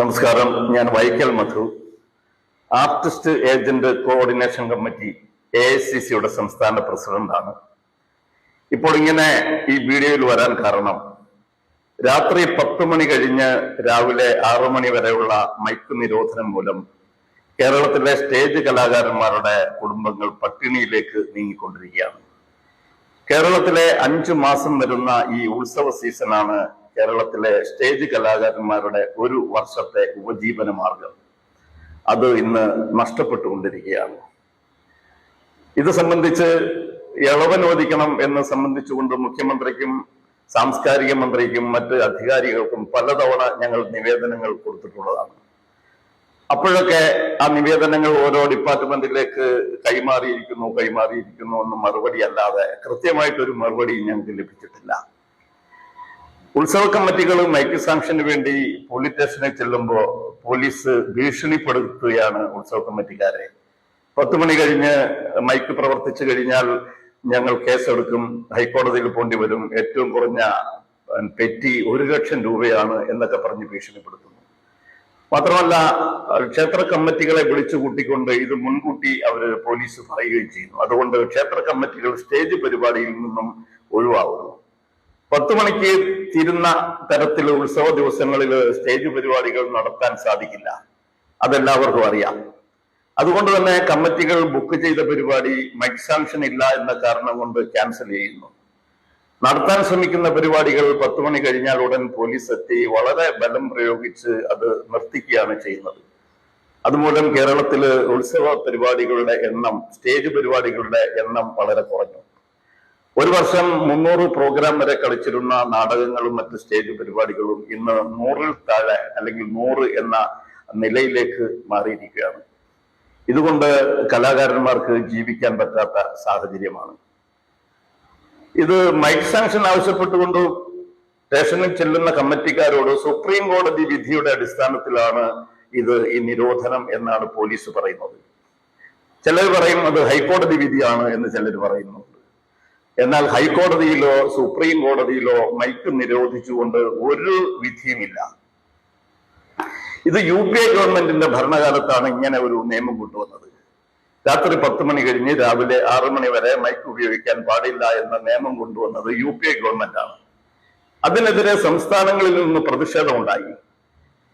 നമസ്കാരം. ഞാൻ Vaikkal Madhu. Artist agent coordination committee A C സിയുടെ സംസ്ഥാന പ്രസിഡന്റാണ്. ഇപ്പോൾ ഇങ്ങനെ ഈ വീഡിയോയിൽ വരാൻ കാരണം രാത്രി പത്ത് മണി കഴിഞ്ഞ് രാവിലെ ആറു മണി വരെയുള്ള മൈക്ക് നിരോധനം മൂലം കേരളത്തിലെ സ്റ്റേജ് കലാകാരന്മാരുടെ കുടുംബങ്ങൾ പട്ടിണിയിലേക്ക് നീങ്ങിക്കൊണ്ടിരിക്കുകയാണ്. കേരളത്തിലെ അഞ്ചു മാസം വരുന്ന ഈ ഉത്സവ സീസണാണ് കേരളത്തിലെ സ്റ്റേജ് കലാകാരന്മാരുടെ ഒരു വർഷത്തെ ഉപജീവന മാർഗം. അത് ഇന്ന് നഷ്ടപ്പെട്ടുകൊണ്ടിരിക്കുകയാണ്. ഇത് സംബന്ധിച്ച് ഇളവനുവദിക്കണം എന്ന് സംബന്ധിച്ചുകൊണ്ട് മുഖ്യമന്ത്രിക്കും സാംസ്കാരിക മന്ത്രിക്കും മറ്റ് അധികാരികൾക്കും പലതവണ ഞങ്ങൾ നിവേദനങ്ങൾ കൊടുത്തിട്ടുള്ളതാണ്. അപ്പോഴൊക്കെ ആ നിവേദനങ്ങൾ ഓരോ ഡിപ്പാർട്ട്മെന്റിലേക്ക് കൈമാറിയിരിക്കുന്നു കൈമാറിയിരിക്കുന്നു എന്ന് മറുപടി അല്ലാതെ കൃത്യമായിട്ടൊരു മറുപടി ഞങ്ങൾക്ക് ലഭിച്ചിട്ടില്ല. ഉത്സവ കമ്മിറ്റികൾ മൈക്ക് സാങ്ഷന് വേണ്ടി പോലീസ് സ്റ്റേഷനിൽ ചെല്ലുമ്പോൾ പോലീസ് ഭീഷണിപ്പെടുത്തുകയാണ് ഉത്സവ കമ്മിറ്റിക്കാരെ. പത്ത് മണി കഴിഞ്ഞ് മൈക്ക് പ്രവർത്തിച്ചു കഴിഞ്ഞാൽ ഞങ്ങൾ കേസെടുക്കും ഹൈക്കോടതിയിൽ പോണ്ടി വരും. ഏറ്റവും കുറഞ്ഞ പെറ്റി ഒരു ലക്ഷം രൂപയാണ് എന്നൊക്കെ പറഞ്ഞ് ഭീഷണിപ്പെടുത്തുന്നു. മാത്രമല്ല ക്ഷേത്ര കമ്മിറ്റികളെ വിളിച്ചു കൂട്ടിക്കൊണ്ട് ഇത് മുൻകൂട്ടി അവർ പോലീസ് പറയുകയും ചെയ്യുന്നു. അതുകൊണ്ട് ക്ഷേത്ര കമ്മിറ്റികൾ സ്റ്റേജ് പരിപാടിയിൽ നിന്നും ഒഴിവാകുന്നു പത്ത് മണിക്ക് തിരുന്ന തരത്തിൽ ഉത്സവ ദിവസങ്ങളിൽ സ്റ്റേജ് പരിപാടികൾ നടത്താൻ സാധിക്കില്ല. അതെല്ലാവർക്കും അറിയാം. അതുകൊണ്ട് തന്നെ കമ്മിറ്റികൾ ബുക്ക് ചെയ്ത പരിപാടി മൈക്ക് സാങ്ഷൻ ഇല്ല എന്ന കാരണം കൊണ്ട് ക്യാൻസൽ ചെയ്യുന്നു. നടത്താൻ ശ്രമിക്കുന്ന പരിപാടികൾ പത്ത് മണി കഴിഞ്ഞാൽ ഉടൻ പോലീസ് എത്തി വളരെ ബലം പ്രയോഗിച്ച് അത് നിർത്തിക്കുകയാണ് ചെയ്യുന്നത്. അതുമൂലം കേരളത്തിൽ ഉത്സവ പരിപാടികളുടെ എണ്ണം സ്റ്റേജ് പരിപാടികളുടെ എണ്ണം വളരെ കുറഞ്ഞു. ഒരു വർഷം മുന്നൂറ് പ്രോഗ്രാം വരെ കളിച്ചിരുന്ന നാടകങ്ങളും മറ്റ് സ്റ്റേജ് പരിപാടികളും ഇന്ന് നൂറിൽ താഴെ അല്ലെങ്കിൽ നൂറ് എന്ന നിലയിലേക്ക് മാറിയിരിക്കുകയാണ്. ഇതുകൊണ്ട് കലാകാരന്മാർക്ക് ജീവിക്കാൻ പറ്റാത്ത സാഹചര്യമാണ്. ഇത് മൈക്ക് സാങ്ഷൻ ആവശ്യപ്പെട്ടുകൊണ്ട് സ്റ്റേഷനിൽ ചെല്ലുന്ന കമ്മിറ്റിക്കാരോട് സുപ്രീം കോടതി വിധിയുടെ അടിസ്ഥാനത്തിലാണ് ഇത് ഈ നിരോധനം എന്നാണ് പോലീസ് പറയുന്നത്. ചിലർ പറയും അത് ഹൈക്കോടതി വിധിയാണ് എന്ന് ചിലർ പറയുന്നുണ്ട് എന്നാൽ ഹൈക്കോടതിയിലോ സുപ്രീം കോടതിയിലോ മൈക്ക് നിരോധിച്ചുകൊണ്ട് ഒരു വിധിയുമില്ല. ഇത് യു പി എ ഗവൺമെന്റിന്റെ ഭരണകാലത്താണ് ഇങ്ങനെ ഒരു നിയമം കൊണ്ടുവന്നത്. രാത്രി പത്ത് മണി കഴിഞ്ഞ് രാവിലെ ആറു മണി വരെ മൈക്ക് ഉപയോഗിക്കാൻ പാടില്ല എന്ന നിയമം കൊണ്ടുവന്നത് യു പി എ ഗവൺമെന്റാണ്. അതിനെതിരെ സംസ്ഥാനങ്ങളിൽ നിന്ന് പ്രതിഷേധമുണ്ടായി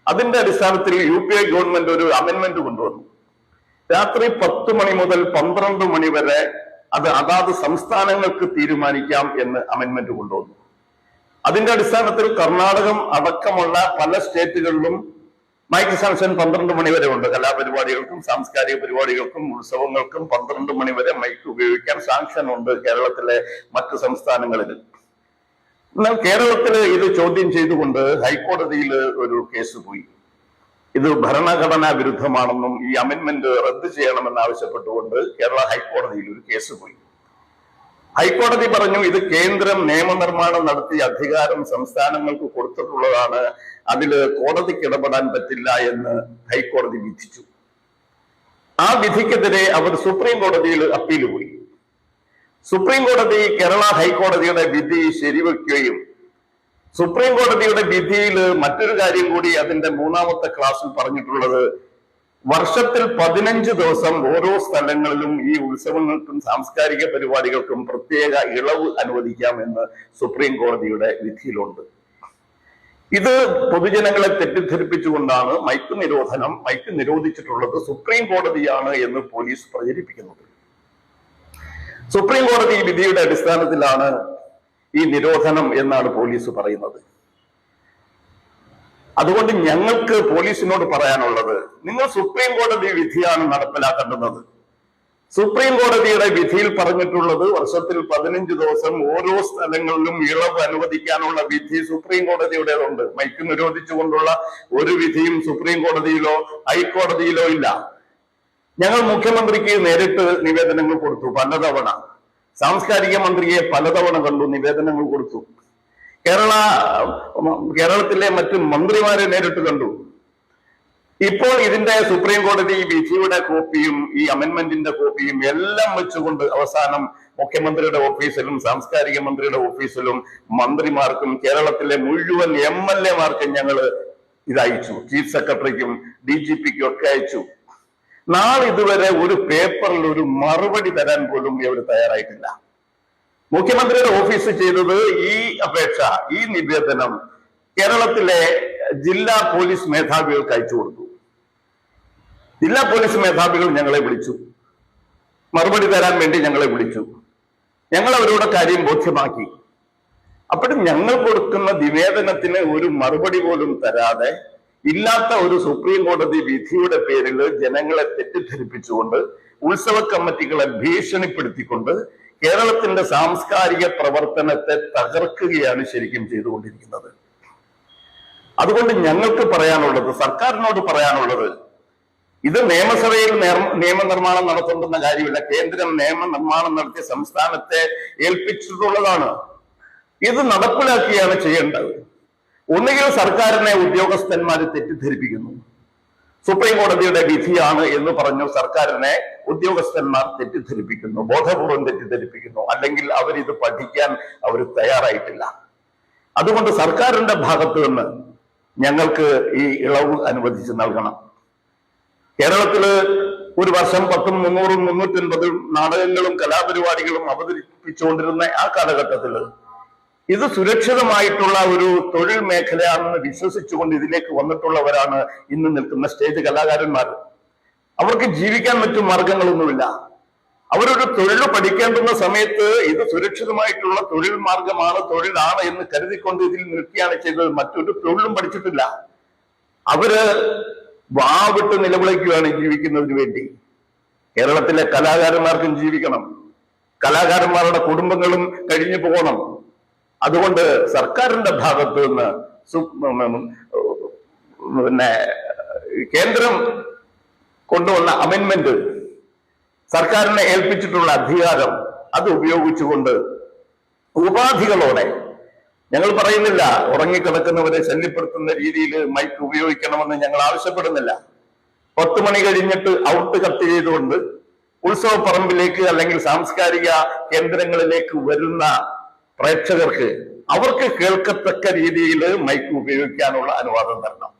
അതിന്റെ അടിസ്ഥാനത്തിൽ യു പി എ ഗവൺമെന്റ് ഒരു അമെന്മെന്റ് കൊണ്ടുവന്നു. രാത്രി പത്ത് മണി മുതൽ പന്ത്രണ്ട് മണി വരെ അത് അതാത് സംസ്ഥാനങ്ങൾക്ക് തീരുമാനിക്കാം എന്ന് അമെന്മെന്റ് കൊണ്ടുവന്നു. അതിന്റെ അടിസ്ഥാനത്തിൽ കർണാടകം അടക്കമുള്ള പല സ്റ്റേറ്റുകളിലും മൈക്ക് സാംസൺ പന്ത്രണ്ട് മണി വരെ ഉണ്ട്. കലാപരിപാടികൾക്കും സാംസ്കാരിക പരിപാടികൾക്കും ഉത്സവങ്ങൾക്കും പന്ത്രണ്ട് മണി വരെ മൈക്ക് ഉപയോഗിക്കാൻ സാങ്ഷൻ ഉണ്ട് കേരളത്തിലെ മറ്റ് സംസ്ഥാനങ്ങളിൽ. എന്നാൽ കേരളത്തിൽ ഇത് ചോദ്യം ചെയ്തുകൊണ്ട് ഹൈക്കോടതിയിൽ ഒരു കേസ് പോയി. ഇത് ഭരണഘടനാ വിരുദ്ധമാണെന്നും ഈ അമെന്മെന്റ് റദ്ദ് ചെയ്യണമെന്ന് ആവശ്യപ്പെട്ടുകൊണ്ട് കേരള ഹൈക്കോടതിയിൽ ഒരു കേസ് പോയി. ഹൈക്കോടതി പറഞ്ഞു ഇത് കേന്ദ്രം നിയമനിർമ്മാണം നടത്തിയ അധികാരം സംസ്ഥാനങ്ങൾക്ക് കൊടുത്തിട്ടുള്ളതാണ് അതിൽ കോടതിക്ക് ഇടപെടാൻ പറ്റില്ല എന്ന് ഹൈക്കോടതി വിധിച്ചു. ആ വിധിക്കെതിരെ അവർ സുപ്രീം കോടതിയിൽ അപ്പീൽ പോയി. സുപ്രീം കോടതി കേരള ഹൈക്കോടതിയുടെ വിധി ശരിവെക്കുകയും സുപ്രീം കോടതിയുടെ വിധിയിൽ മറ്റൊരു കാര്യം കൂടി അതിന്റെ മൂന്നാമത്തെ ക്ലാസ്സിൽ പറഞ്ഞിട്ടുള്ളത്. വർഷത്തിൽ പതിനഞ്ച് ദിവസം ഓരോ സ്ഥലങ്ങളിലും ഈ ഉത്സവങ്ങൾക്കും സാംസ്കാരിക പരിപാടികൾക്കും പ്രത്യേക ഇളവ് അനുവദിക്കാമെന്ന് സുപ്രീം കോടതിയുടെ വിധിയിലുണ്ട്. ഇത് പൊതുജനങ്ങളെ തെറ്റിദ്ധരിപ്പിച്ചുകൊണ്ടാണ് മൈക്ക് നിരോധനം മൈക്ക് നിരോധിച്ചിട്ടുള്ളത് സുപ്രീം കോടതിയാണ് എന്ന് പോലീസ് പ്രചരിപ്പിക്കുന്നത്. സുപ്രീം കോടതി വിധിയുടെ അടിസ്ഥാനത്തിലാണ് ഈ നിരോധനം എന്നാണ് പോലീസ് പറയുന്നത്. അതുകൊണ്ട് ഞങ്ങൾക്ക് പോലീസിനോട് പറയാനുള്ളത് നിങ്ങൾ സുപ്രീം കോടതി വിധിയാണ് നടപ്പിലാക്കേണ്ടുന്നത്. സുപ്രീം കോടതിയുടെ വിധിയിൽ പറഞ്ഞിട്ടുള്ളത് വർഷത്തിൽ പതിനഞ്ച് ദിവസം ഓരോ സ്ഥലങ്ങളിലും ഇളവ് അനുവദിക്കാനുള്ള വിധി സുപ്രീം കോടതിയുടേതുണ്ട്. മൈക്ക് നിരോധിച്ചുകൊണ്ടുള്ള ഒരു വിധിയും സുപ്രീം കോടതിയിലോ ഹൈക്കോടതിയിലോ ഇല്ല. ഞങ്ങൾ മുഖ്യമന്ത്രിക്ക് നേരിട്ട് നിവേദനങ്ങൾ കൊടുത്തു പലതവണ. സാംസ്കാരിക മന്ത്രിയെ പലതവണ കണ്ടു നിവേദനങ്ങൾ കൊടുത്തു. കേരള കേരളത്തിലെ മറ്റു മന്ത്രിമാരെ നേരിട്ട് കണ്ടു. ഇപ്പോൾ ഇതിന്റെ സുപ്രീം കോടതി വിധിയുടെ കോപ്പിയും ഈ അമെന്മെന്റിന്റെ കോപ്പിയും എല്ലാം വെച്ചുകൊണ്ട് അവസാനം മുഖ്യമന്ത്രിയുടെ ഓഫീസിലും സാംസ്കാരിക മന്ത്രിയുടെ ഓഫീസിലും മന്ത്രിമാർക്കും കേരളത്തിലെ മുഴുവൻ എം എൽ എമാർക്കും ഞങ്ങൾ ഇത് ചീഫ് സെക്രട്ടറിക്കും ഡി ജി പിക്കും ഒക്കെ അയച്ചു. നാളെ ഇതുവരെ ഒരു പേപ്പറിൽ ഒരു മറുപടി തരാൻ പോലും ഇവർ തയ്യാറായിട്ടില്ല. മുഖ്യമന്ത്രിയുടെ ഓഫീസ് ചെയ്തത് ഈ അപേക്ഷ ഈ നിവേദനം കേരളത്തിലെ ജില്ലാ പോലീസ് മേധാവികൾക്ക് അയച്ചു കൊടുത്തു. ജില്ലാ പോലീസ് മേധാവികൾ ഞങ്ങളെ വിളിച്ചു. മറുപടി തരാൻ വേണ്ടി ഞങ്ങളെ വിളിച്ചു. ഞങ്ങൾ അവരോട് കാര്യം ബോധ്യമാക്കി. അപ്പോഴും ഞങ്ങൾ കൊടുക്കുന്ന നിവേദനത്തിന് ഒരു മറുപടി പോലും തരാതെ ഇല്ലാത്ത ഒരു സുപ്രീം കോടതി വിധിയുടെ പേരിൽ ജനങ്ങളെ തെറ്റിദ്ധരിപ്പിച്ചുകൊണ്ട് ഉത്സവ കമ്മിറ്റികളെ ഭീഷണിപ്പെടുത്തിക്കൊണ്ട് കേരളത്തിന്റെ സാംസ്കാരിക പ്രവർത്തനത്തെ തകർക്കുകയാണ് ശരിക്കും ചെയ്തുകൊണ്ടിരിക്കുന്നത്. അതുകൊണ്ട് ഞങ്ങൾക്ക് പറയാനുള്ളത് സർക്കാരിനോട് പറയാനുള്ളത് ഇത് നിയമസഭയിൽ നിയമനിർമ്മാണം നടത്തേണ്ടുന്ന കാര്യമില്ല. കേന്ദ്രം നിയമനിർമ്മാണം നടത്തിയ സംസ്ഥാനത്തെ ഏൽപ്പിച്ചിട്ടുള്ളതാണ്. ഇത് നടപ്പിലാക്കിയാണ് ചെയ്യേണ്ടത്. ഒന്നുകിൽ സർക്കാരിനെ ഉദ്യോഗസ്ഥന്മാർ തെറ്റിദ്ധരിപ്പിക്കുന്നു. സുപ്രീം കോടതിയുടെ വിധിയാണ് എന്ന് പറഞ്ഞു സർക്കാരിനെ ഉദ്യോഗസ്ഥന്മാർ തെറ്റിദ്ധരിപ്പിക്കുന്നു ബോധപൂർവം തെറ്റിദ്ധരിപ്പിക്കുന്നു. അല്ലെങ്കിൽ അവരിത് പഠിക്കാൻ അവർ തയ്യാറായിട്ടില്ല. അതുകൊണ്ട് സർക്കാരിന്റെ ഭാഗത്തു നിന്ന് ഞങ്ങൾക്ക് ഈ ഇളവ് അനുവദിച്ച് നൽകണം. കേരളത്തിൽ ഒരു വർഷം പത്തും മുന്നൂറും മുന്നൂറ്റി അൻപതും നാടകങ്ങളും കലാപരിപാടികളും അവതരിപ്പിച്ചുകൊണ്ടിരുന്ന ആ കാലഘട്ടത്തിൽ ഇത് സുരക്ഷിതമായിട്ടുള്ള ഒരു തൊഴിൽ മേഖലയാണെന്ന് വിശ്വസിച്ചുകൊണ്ട് ഇതിലേക്ക് വന്നിട്ടുള്ളവരാണ് ഇന്ന് നിൽക്കുന്ന സ്റ്റേജ് കലാകാരന്മാർ. അവർക്ക് ജീവിക്കാൻ മറ്റു മാർഗങ്ങളൊന്നുമില്ല. അവരൊരു തൊഴിൽ പഠിക്കേണ്ടുന്ന സമയത്ത് ഇത് സുരക്ഷിതമായിട്ടുള്ള തൊഴിൽ മാർഗമാണ് തൊഴിലാണ് എന്ന് കരുതിക്കൊണ്ട് ഇതിൽ നിൽക്കുകയാണ് ചെയ്തത്. മറ്റൊരു തൊഴിലും പഠിച്ചിട്ടില്ല. അവർ വാവിട്ട് നിലവിളിക്കുകയാണ് ജീവിക്കുന്നതിന് വേണ്ടി. കേരളത്തിലെ കലാകാരന്മാർക്കും ജീവിക്കണം. കലാകാരന്മാരുടെ കുടുംബങ്ങളും കഴിഞ്ഞു പോകണം. അതുകൊണ്ട് സർക്കാരിന്റെ ഭാഗത്ത് നിന്ന് പിന്നെ കേന്ദ്രം കൊണ്ടുവന്ന അമെന്മെന്റ് സർക്കാരിനെ ഏൽപ്പിച്ചിട്ടുള്ള അധികാരം അത് ഉപയോഗിച്ചുകൊണ്ട് ഉപാധികളോടെ ഞങ്ങൾ പറയുന്നില്ല ഉറങ്ങിക്കിടക്കുന്നവരെ ശല്യപ്പെടുത്തുന്ന രീതിയിൽ മൈക്ക് ഉപയോഗിക്കണമെന്ന് ഞങ്ങൾ ആവശ്യപ്പെടുന്നില്ല. പത്ത് മണി കഴിഞ്ഞിട്ട് ഔട്ട് കട്ട് ചെയ്തുകൊണ്ട് ഉത്സവ പറമ്പിലേക്ക് അല്ലെങ്കിൽ സാംസ്കാരിക കേന്ദ്രങ്ങളിലേക്ക് വരുന്ന പ്രേക്ഷകർക്ക് അവർക്ക് കേൾക്കത്തക്ക രീതിയിൽ മൈക്ക് ഉപയോഗിക്കാനുള്ള അനുവാദം തരണം.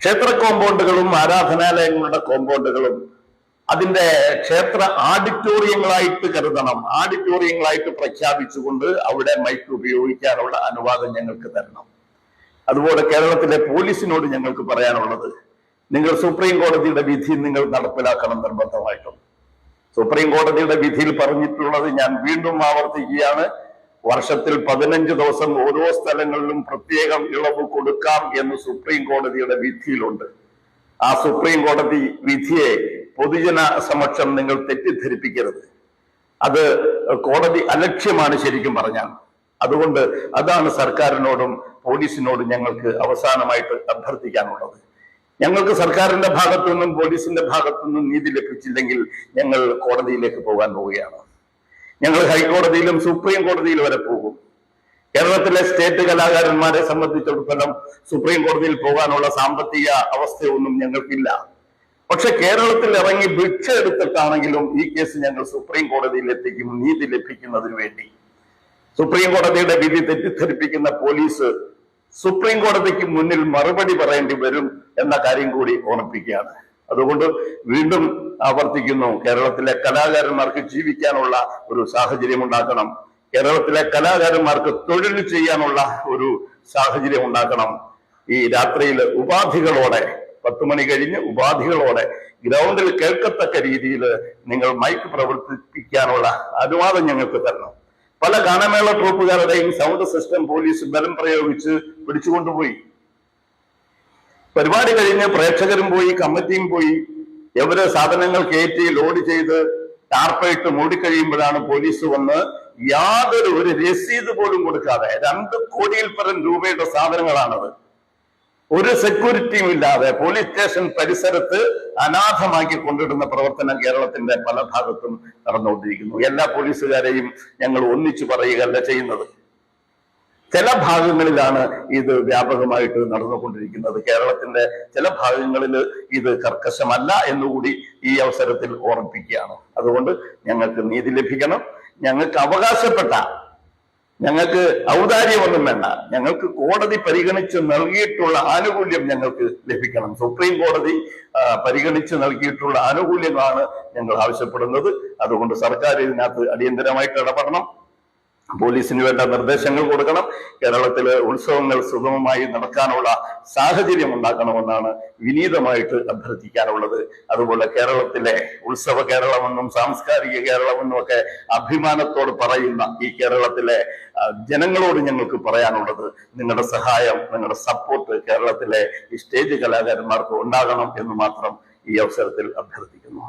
ക്ഷേത്ര കോമ്പൗണ്ടുകളും ആരാധനാലയങ്ങളുടെ കോമ്പൗണ്ടുകളും അതിന്റെ ക്ഷേത്ര ആഡിറ്റോറിയങ്ങളായിട്ട് കരുതണം. ആഡിറ്റോറിയങ്ങളായിട്ട് പ്രഖ്യാപിച്ചുകൊണ്ട് അവിടെ മൈക്ക് ഉപയോഗിക്കാനുള്ള അനുവാദം ഞങ്ങൾക്ക് തരണം. അതുപോലെ കേരളത്തിലെ പോലീസിനോട് ഞങ്ങൾക്ക് പറയാനുള്ളത് നിങ്ങൾ സുപ്രീം കോടതിയുടെ വിധി നിങ്ങൾ നടപ്പിലാക്കണം നിർബന്ധമായിട്ടും. സുപ്രീം കോടതിയുടെ വിധിയിൽ പറഞ്ഞിട്ടുള്ളത് ഞാൻ വീണ്ടും ആവർത്തിക്കുകയാണ്. വർഷത്തിൽ പതിനഞ്ച് ദിവസം ഓരോ സ്ഥലങ്ങളിലും പ്രത്യേകം ഇളവ് കൊടുക്കാം എന്ന് സുപ്രീം കോടതിയുടെ വിധിയിലുണ്ട്. ആ സുപ്രീം കോടതി വിധിയെ പൊതുജന സമക്ഷം നിങ്ങൾ തെറ്റിദ്ധരിപ്പിക്കരുത്. അത് കോടതി അലക്ഷ്യമാണ് ശരിക്കും പറഞ്ഞാൽ. അതുകൊണ്ട് അതാണ് സർക്കാരിനോടും പോലീസിനോടും ഞങ്ങൾക്ക് അവസാനമായിട്ട് അഭ്യർത്ഥിക്കാനുള്ളത്. ഞങ്ങൾക്ക് സർക്കാരിന്റെ ഭാഗത്തു നിന്നും പോലീസിന്റെ ഭാഗത്തു നിന്നും നീതി ലഭിച്ചില്ലെങ്കിൽ ഞങ്ങൾ കോടതിയിലേക്ക് പോകാൻ പോവുകയാണ്. ഞങ്ങൾ ഹൈക്കോടതിയിലും സുപ്രീം കോടതിയിലും വരെ പോകും. കേരളത്തിലെ സ്റ്റേറ്റ് കലാകാരന്മാരെ സംബന്ധിച്ചിടത്തോളം സുപ്രീം കോടതിയിൽ പോകാനുള്ള സാമ്പത്തിക അവസ്ഥയൊന്നും ഞങ്ങൾക്കില്ല. പക്ഷെ കേരളത്തിൽ ഇറങ്ങി ഭിക്ഷ എടുത്തിട്ടാണെങ്കിലും ഈ കേസ് ഞങ്ങൾ സുപ്രീം കോടതിയിൽ എത്തിക്കും നീതി ലഭിക്കുന്നതിന് വേണ്ടി. സുപ്രീം കോടതിയുടെ വിധി തെറ്റിദ്ധരിപ്പിക്കുന്ന പോലീസ് സുപ്രീം കോടതിക്ക് മുന്നിൽ മറുപടി പറയേണ്ടി വരും എന്ന കാര്യം കൂടി ഓർമ്മിപ്പിക്കുകയാണ്. അതുകൊണ്ട് വീണ്ടും ആവർത്തിക്കുന്നു. കേരളത്തിലെ കലാകാരന്മാർക്ക് ജീവിക്കാനുള്ള ഒരു സാഹചര്യം ഉണ്ടാക്കണം. കേരളത്തിലെ കലാകാരന്മാർക്ക് തൊഴിൽ ചെയ്യാനുള്ള ഒരു സാഹചര്യം ഉണ്ടാക്കണം. ഈ രാത്രിയിൽ ഉപാധികളോടെ പത്ത് മണി കഴിഞ്ഞ് ഉപാധികളോടെ ഗ്രൗണ്ടിൽ കേൾക്കത്തക്ക രീതിയിൽ നിങ്ങൾ മൈക്ക് പ്രവർത്തിപ്പിക്കാനുള്ള അനുവാദം ഞങ്ങൾക്ക് തരണം. പല ഗാനമേള ട്രൂപ്പുകാരുടെയും സൗണ്ട് സിസ്റ്റം പോലീസ് ബലം പ്രയോഗിച്ച് പിടിച്ചുകൊണ്ടുപോയി. പരിപാടി കഴിഞ്ഞ് പ്രേക്ഷകരും പോയി കമ്മിറ്റിയും പോയി എവര് സാധനങ്ങൾ കയറ്റി ലോഡ് ചെയ്ത് ടാർപ്പയിട്ട് മൂടിക്കഴിയുമ്പോഴാണ് പോലീസ് വന്ന് യാതൊരു ഒരു രസീത് പോലും കൊടുക്കാതെ രണ്ട് കോടിയിൽ പരം രൂപയുടെ സാധനങ്ങളാണത്. ഒരു സെക്യൂരിറ്റിയും ഇല്ലാതെ പോലീസ് സ്റ്റേഷൻ പരിസരത്ത് അനാഥമാക്കി കൊണ്ടിടുന്ന പ്രവർത്തനം കേരളത്തിന്റെ പല ഭാഗത്തും നടന്നുകൊണ്ടിരിക്കുന്നു. എല്ലാ പോലീസുകാരെയും ഞങ്ങൾ ഒന്നിച്ചു പറയുകയല്ല ചെയ്യുന്നത്. ചില ഭാഗങ്ങളിലാണ് ഇത് വ്യാപകമായിട്ട് നടന്നുകൊണ്ടിരിക്കുന്നത്. കേരളത്തിന്റെ ചില ഭാഗങ്ങളിൽ ഇത് കർക്കശമല്ല എന്നുകൂടി ഈ അവസരത്തിൽ ഓർമ്മിപ്പിക്കുകയാണ്. അതുകൊണ്ട് ഞങ്ങൾക്ക് നീതി ലഭിക്കണം. ഞങ്ങൾക്ക് അവകാശപ്പെട്ട ഞങ്ങൾക്ക് ഔദാര്യമൊന്നും വേണ്ട ഞങ്ങൾക്ക് കോടതി പരിഗണിച്ച് നൽകിയിട്ടുള്ള ആനുകൂല്യം ഞങ്ങൾക്ക് ലഭിക്കണം. സുപ്രീം കോടതി പരിഗണിച്ച് നൽകിയിട്ടുള്ള ആനുകൂല്യങ്ങളാണ് ഞങ്ങൾ ആവശ്യപ്പെടുന്നത്. അതുകൊണ്ട് സർക്കാർ ഇതിനകത്ത് അടിയന്തരമായിട്ട് ഇടപെടണം. പോലീസിന് വേണ്ട നിർദ്ദേശങ്ങൾ കൊടുക്കണം. കേരളത്തിലെ ഉത്സവങ്ങൾ സുഗമമായി നടക്കാനുള്ള സാഹചര്യം ഉണ്ടാക്കണമെന്നാണ് വിനീതമായിട്ട് അഭ്യർത്ഥിക്കാനുള്ളത്. അതുപോലെ കേരളത്തിലെ ഉത്സവ കേരളമെന്നും സാംസ്കാരിക കേരളമെന്നും ഒക്കെ അഭിമാനത്തോട് പറയുന്ന ഈ കേരളത്തിലെ ജനങ്ങളോട് ഞങ്ങൾക്ക് പറയാനുള്ളത് നിങ്ങളുടെ സഹായം നിങ്ങളുടെ സപ്പോർട്ട് കേരളത്തിലെ ഈ സ്റ്റേജ് കലാകാരന്മാർക്ക് ഉണ്ടാകണം എന്ന് മാത്രം ഈ അവസരത്തിൽ അഭ്യർത്ഥിക്കുന്നു.